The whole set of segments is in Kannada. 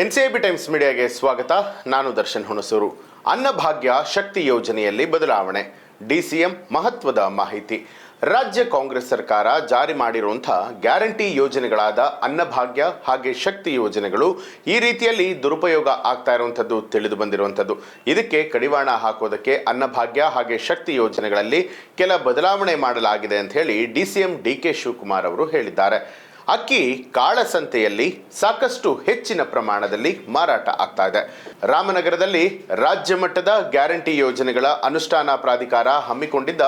ಎನ್ ಸಿ ಬಿ ಟೈಮ್ಸ್ ಮೀಡಿಯಾಗೆ ಸ್ವಾಗತ. ನಾನು ದರ್ಶನ್ ಹುಣಸೂರು. ಅನ್ನಭಾಗ್ಯ ಶಕ್ತಿ ಯೋಜನೆಯಲ್ಲಿ ಬದಲಾವಣೆ. ಡಿಸಿಎಂ ಮಹತ್ವದ ಮಾಹಿತಿ. ರಾಜ್ಯ ಕಾಂಗ್ರೆಸ್ ಸರ್ಕಾರ ಜಾರಿ ಮಾಡಿರುವಂಥ ಗ್ಯಾರಂಟಿ ಯೋಜನೆಗಳಾದ ಅನ್ನಭಾಗ್ಯ ಹಾಗೆ ಶಕ್ತಿ ಯೋಜನೆಗಳು ಈ ರೀತಿಯಲ್ಲಿ ದುರುಪಯೋಗ ಆಗ್ತಾ ಇರುವಂಥದ್ದು, ತಿಳಿದು ಬಂದಿರುವಂಥದ್ದು. ಇದಕ್ಕೆ ಕಡಿವಾಣ ಹಾಕೋದಕ್ಕೆ ಅನ್ನಭಾಗ್ಯ ಹಾಗೆ ಶಕ್ತಿ ಯೋಜನೆಗಳಲ್ಲಿ ಕೆಲ ಬದಲಾವಣೆ ಮಾಡಲಾಗಿದೆ ಅಂತ ಹೇಳಿ ಡಿಸಿಎಂ ಡಿ ಕೆ ಶಿವಕುಮಾರ್ ಅವರು ಹೇಳಿದ್ದಾರೆ. ಅಕ್ಕಿ ಕಾಳಸಂತೆಯಲ್ಲಿ ಸಾಕಷ್ಟು ಹೆಚ್ಚಿನ ಪ್ರಮಾಣದಲ್ಲಿ ಮಾರಾಟ ಆಗ್ತಾ ಇದೆ. ರಾಮನಗರದಲ್ಲಿ ರಾಜ್ಯ ಮಟ್ಟದ ಗ್ಯಾರಂಟಿ ಯೋಜನೆಗಳ ಅನುಷ್ಠಾನ ಪ್ರಾಧಿಕಾರ ಹಮ್ಮಿಕೊಂಡಿದ್ದ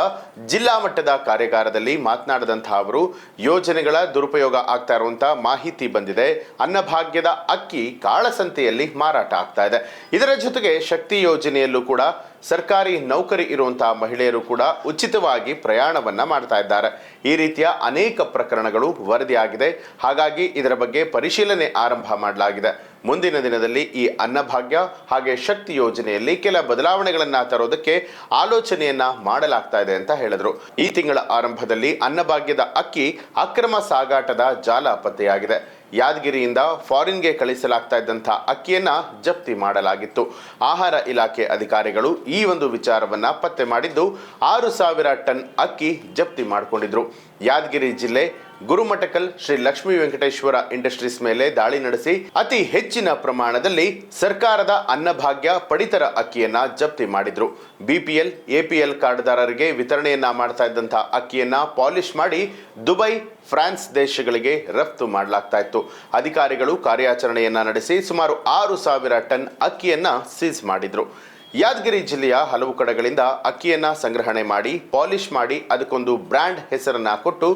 ಜಿಲ್ಲಾ ಮಟ್ಟದ ಕಾರ್ಯಾಗಾರದಲ್ಲಿ ಮಾತನಾಡಿದಂತಹ ಅವರು, ಯೋಜನೆಗಳ ದುರುಪಯೋಗ ಆಗ್ತಾ ಇರುವಂತಹ ಮಾಹಿತಿ ಬಂದಿದೆ. ಅನ್ನಭಾಗ್ಯದ ಅಕ್ಕಿ ಕಾಳಸಂತೆಯಲ್ಲಿ ಮಾರಾಟ ಆಗ್ತಾ ಇದೆ. ಇದರ ಜೊತೆಗೆ ಶಕ್ತಿ ಯೋಜನೆಯಲ್ಲೂ ಕೂಡ ಸರ್ಕಾರಿ ನೌಕರಿ ಇರುವಂತಹ ಮಹಿಳೆಯರು ಕೂಡ ಉಚಿತವಾಗಿ ಪ್ರಯಾಣವನ್ನ ಮಾಡ್ತಾ ಇದ್ದಾರೆ. ಈ ರೀತಿಯ ಅನೇಕ ಪ್ರಕರಣಗಳು ವರದಿಯಾಗಿದೆ. ಹಾಗಾಗಿ ಇದರ ಬಗ್ಗೆ ಪರಿಶೀಲನೆ ಆರಂಭ ಮಾಡಲಾಗಿದೆ. ಮುಂದಿನ ದಿನದಲ್ಲಿ ಈ ಅನ್ನಭಾಗ್ಯ ಹಾಗೆ ಶಕ್ತಿ ಯೋಜನೆಯಲ್ಲಿ ಕೆಲ ಬದಲಾವಣೆಗಳನ್ನ ತರೋದಕ್ಕೆ ಆಲೋಚನೆಯನ್ನ ಮಾಡಲಾಗ್ತಾ ಇದೆ ಅಂತ ಹೇಳಿದ್ರು. ಈ ತಿಂಗಳ ಆರಂಭದಲ್ಲಿ ಅನ್ನಭಾಗ್ಯದ ಅಕ್ಕಿ ಅಕ್ರಮ ಸಾಗಾಟದ ಜಾಲ ಪತ್ತೆಯಾಗಿದೆ. ಯಾದಗಿರಿಯಿಂದ ಫಾರಿನ್ಗೆ ಕಳಿಸಲಾಗ್ತಾ ಇದ್ದಂಥ ಅಕ್ಕಿಯನ್ನು ಜಪ್ತಿ ಮಾಡಲಾಗಿತ್ತು. ಆಹಾರ ಇಲಾಖೆ ಅಧಿಕಾರಿಗಳು ಈ ಒಂದು ವಿಚಾರವನ್ನ ಪತ್ತೆ ಮಾಡಿದ್ದು ಆರು ಸಾವಿರ ಟನ್ ಅಕ್ಕಿ ಜಪ್ತಿ ಮಾಡಿಕೊಂಡಿದ್ರು. ಯಾದಗಿರಿ ಜಿಲ್ಲೆ ಗುರುಮಠಕಲ್ ಶ್ರೀ ಲಕ್ಷ್ಮೀ ವೆಂಕಟೇಶ್ವರ ಇಂಡಸ್ಟ್ರೀಸ್ ಮೇಲೆ ದಾಳಿ ನಡೆಸಿ ಅತಿ ಹೆಚ್ಚಿನ ಪ್ರಮಾಣದಲ್ಲಿ ಸರ್ಕಾರದ ಅನ್ನಭಾಗ್ಯ ಪಡಿತರ ಅಕ್ಕಿಯನ್ನ ಜಪ್ತಿ ಮಾಡಿದ್ರು. ಬಿಪಿಎಲ್, ಎಪಿಎಲ್ ಕಾರ್ಡ್ದಾರರಿಗೆ ವಿತರಣೆಯನ್ನ ಮಾಡ್ತಾ ಇದ್ದಂತಹ ಅಕ್ಕಿಯನ್ನ ಪಾಲಿಶ್ ಮಾಡಿ ದುಬೈ, ಫ್ರಾನ್ಸ್ ದೇಶಗಳಿಗೆ ರಫ್ತು ಮಾಡಲಾಗ್ತಾ ಇತ್ತು. ಅಧಿಕಾರಿಗಳು ಕಾರ್ಯಾಚರಣೆಯನ್ನ ನಡೆಸಿ ಸುಮಾರು ಆರು ಸಾವಿರ ಟನ್ ಅಕ್ಕಿಯನ್ನ ಸೀಸ್ ಮಾಡಿದ್ರು. ಯಾದಗಿರಿ ಜಿಲ್ಲೆಯ ಹಲವು ಕಡೆಗಳಿಂದ ಅಕ್ಕಿಯನ್ನು ಸಂಗ್ರಹಣೆ ಮಾಡಿ, ಪಾಲಿಶ್ ಮಾಡಿ, ಅದಕ್ಕೊಂದು ಬ್ರ್ಯಾಂಡ್ ಹೆಸರನ್ನ ಕೊಟ್ಟು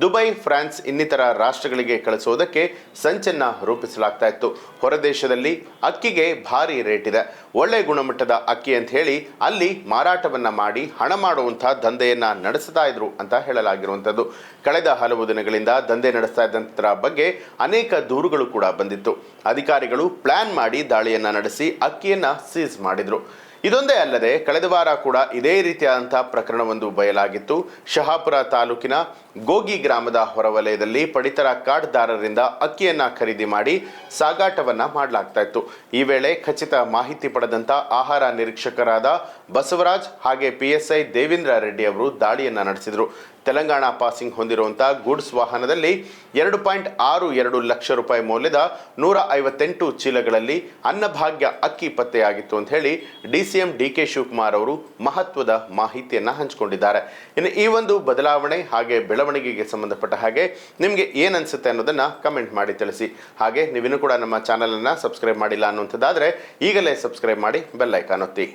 ದುಬೈ, ಫ್ರಾನ್ಸ್ ಇನ್ನಿತರ ರಾಷ್ಟ್ರಗಳಿಗೆ ಕಳಿಸೋದಕ್ಕೆ ಸಂಚನ್ನ ರೂಪಿಸಲಾಗ್ತಾ ಇತ್ತು. ಹೊರದೇಶದಲ್ಲಿ ಅಕ್ಕಿಗೆ ಭಾರಿ ರೇಟ್ ಇದೆ. ಒಳ್ಳೆ ಗುಣಮಟ್ಟದ ಅಕ್ಕಿ ಅಂತ ಹೇಳಿ ಅಲ್ಲಿ ಮಾರಾಟವನ್ನ ಮಾಡಿ, ಹಣ ಮಾಡುವಂತಹ ದಂಧೆಯನ್ನ ನಡೆಸ್ತಾ ಇದ್ರು ಅಂತ ಹೇಳಲಾಗಿರುವಂಥದ್ದು. ಕಳೆದ ಹಲವು ದಿನಗಳಿಂದ ದಂಧೆ ನಡೆಸ್ತಾ ಇದ್ದಂತರ ಬಗ್ಗೆ ಅನೇಕ ದೂರುಗಳು ಕೂಡ ಬಂದಿತ್ತು. ಅಧಿಕಾರಿಗಳು ಪ್ಲಾನ್ ಮಾಡಿ ದಾಳಿಯನ್ನ ನಡೆಸಿ ಅಕ್ಕಿಯನ್ನ ಸೀಸ್ ಮಾಡಿದ್ರು. ಇದೊಂದೇ ಅಲ್ಲದೆ ಕಳೆದ ವಾರ ಕೂಡ ಇದೇ ರೀತಿಯಾದಂಥ ಪ್ರಕರಣವೊಂದು ಬಯಲಾಗಿತ್ತು. ಶಹಾಪುರ ತಾಲೂಕಿನ ಗೋಗಿ ಗ್ರಾಮದ ಹೊರವಲಯದಲ್ಲಿ ಪಡಿತರ ಕಾರ್ಡ್ದಾರರಿಂದ ಅಕ್ಕಿಯನ್ನು ಖರೀದಿ ಮಾಡಿ ಸಾಗಾಟವನ್ನು ಮಾಡಲಾಗ್ತಾ ಇತ್ತು. ಈ ವೇಳೆ ಖಚಿತ ಮಾಹಿತಿ ಪಡೆದಂಥ ಆಹಾರ ನಿರೀಕ್ಷಕರಾದ ಬಸವರಾಜ್ ಹಾಗೆ ಪಿಎಸ್ಐ ದೇವೇಂದ್ರ ರೆಡ್ಡಿ ಅವರು ದಾಳಿಯನ್ನು ನಡೆಸಿದ್ರು. ತೆಲಂಗಾಣ ಪಾಸಿಂಗ್ ಹೊಂದಿರುವಂಥ ಗೂಡ್ಸ್ ವಾಹನದಲ್ಲಿ ಎರಡು ಪಾಯಿಂಟ್ ಆರು ಎರಡು ಲಕ್ಷ ರೂಪಾಯಿ ಮೌಲ್ಯದ ನೂರ ಐವತ್ತೆಂಟು ಚೀಲಗಳಲ್ಲಿ ಅನ್ನಭಾಗ್ಯ ಅಕ್ಕಿ ಪತ್ತೆಯಾಗಿತ್ತು ಅಂತ ಹೇಳಿ D C M D K Shivakumar ಅವರು ಮಹತ್ವದ ಮಾಹಿತಿಯನ್ನು ಹಂಚಿಕೊಂಡಿದ್ದಾರೆ. ಇನ್ನು ಈ ಒಂದು ಬದಲಾವಣೆ ಹಾಗೆ ಬೆಳವಣಿಗೆಗೆ ಸಂಬಂಧಪಟ್ಟ ಹಾಗೆ ನಿಮಗೆ ಏನು ಅನ್ಸುತ್ತೆ ಅನ್ನೋದನ್ನ ಕಮೆಂಟ್ ಮಾಡಿ ತಿಳಿಸಿ. ಹಾಗೆ ನೀವಿನ್ನೂ ಕೂಡ ನಮ್ಮ ಚಾನಲನ್ನು ಸಬ್ಸ್ಕ್ರೈಬ್ ಮಾಡಿಲ್ಲ ಅನ್ನುವಂಥದ್ದಾದರೆ ಈಗಲೇ ಸಬ್ಸ್ಕ್ರೈಬ್ ಮಾಡಿ ಬೆಲ್ಲೈಕಾನ್ ಒತ್ತಿ.